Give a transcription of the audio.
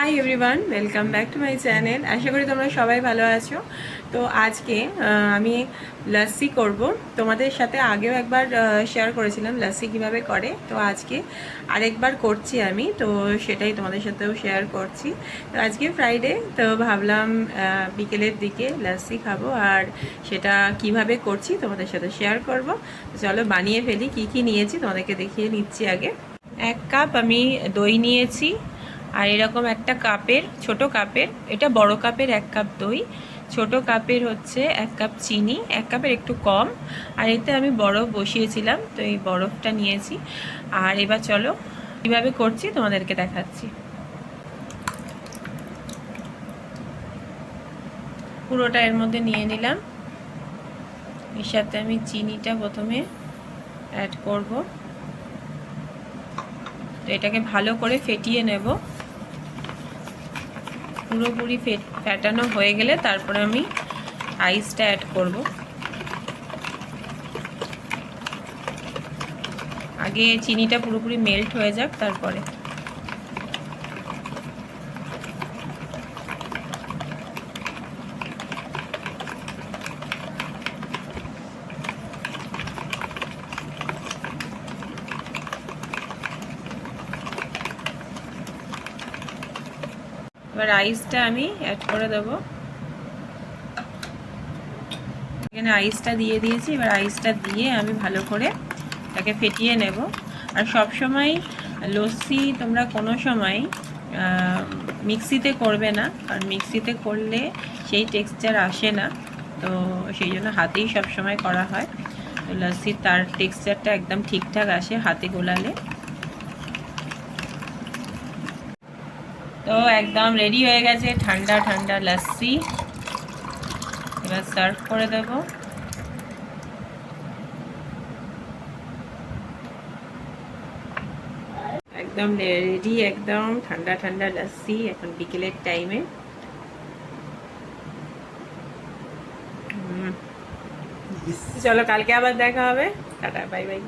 Hi everyone welcome back to my channel আশা করি তোমরা সবাই ভালো আছো। তো আজকে আমি লাস্সি করব। তোমাদের সাথে আগেও একবার শেয়ার করেছিলাম লাস্সি কীভাবে করে। তো আজকে আরেকবার করছি আমি। তো সেটাই তোমাদের সাথেও শেয়ার করছি। তো আজকে ফ্রাইডে তো ভাবলাম বিকেলের দিকে লাস্সি খাব। আর সেটা কীভাবে করছি তোমাদের সাথে শেয়ার করব। চলো বানিয়ে ফেলি, কি কি নিয়েছি তোমাদেরকে দেখিয়ে নিচ্ছি আগে। এক কাপ আমি দই নিয়েছি। আর এরকম একটা কাপের, ছোট কাপের, এটা বড় কাপের এক কাপ দই, ছোট কাপের হচ্ছে এক কাপ চিনি, এক কাপের একটু কম। আর এতে আমি বরফ বসিয়েছিলাম, তো এই বরফটা নিয়েছি। আর এবার চলো, কীভাবে করছি তোমাদেরকে দেখাচ্ছি। পুরোটা এর মধ্যে নিয়ে নিলাম। এর সাথে আমি চিনিটা প্রথমে অ্যাড করব। তো এটাকে ভালো করে ফেটিয়ে নেব। পুরোপুরি ফ্যাটানো হয়ে গেলে তারপরে আমি আইসটা অ্যাড করব। আগে চিনিটা পুরোপুরি মেল্ট হয়ে যাক তারপরে। এবার আইসটা আমি অ্যাড করে দেব। এখানে আইসটা দিয়ে দিয়েছি, এবার আইসটা দিয়ে আমি ভালো করে তাকে ফেটিয়ে নেব। আর সব সময় লস্যি তোমরা কোনো সময় মিক্সিতে করবে না, কারণ মিক্সিতে করলে সেই টেক্সচার আসে না। তো সেই জন্য হাতেই সব সময় করা হয়। তো লস্যির তার টেক্সচারটা একদম ঠিকঠাক আসে হাতে গোলালে। তো একদম রেডি হয়ে গেছে ঠান্ডা ঠান্ডা লস্যি এবার সার্ভ করে দেব। একদম রেডি একদম ঠান্ডা ঠান্ডা লস্যি এখন বিকেলের টাইমে চলো কালকে আবার দেখা হবে। Tata bye bye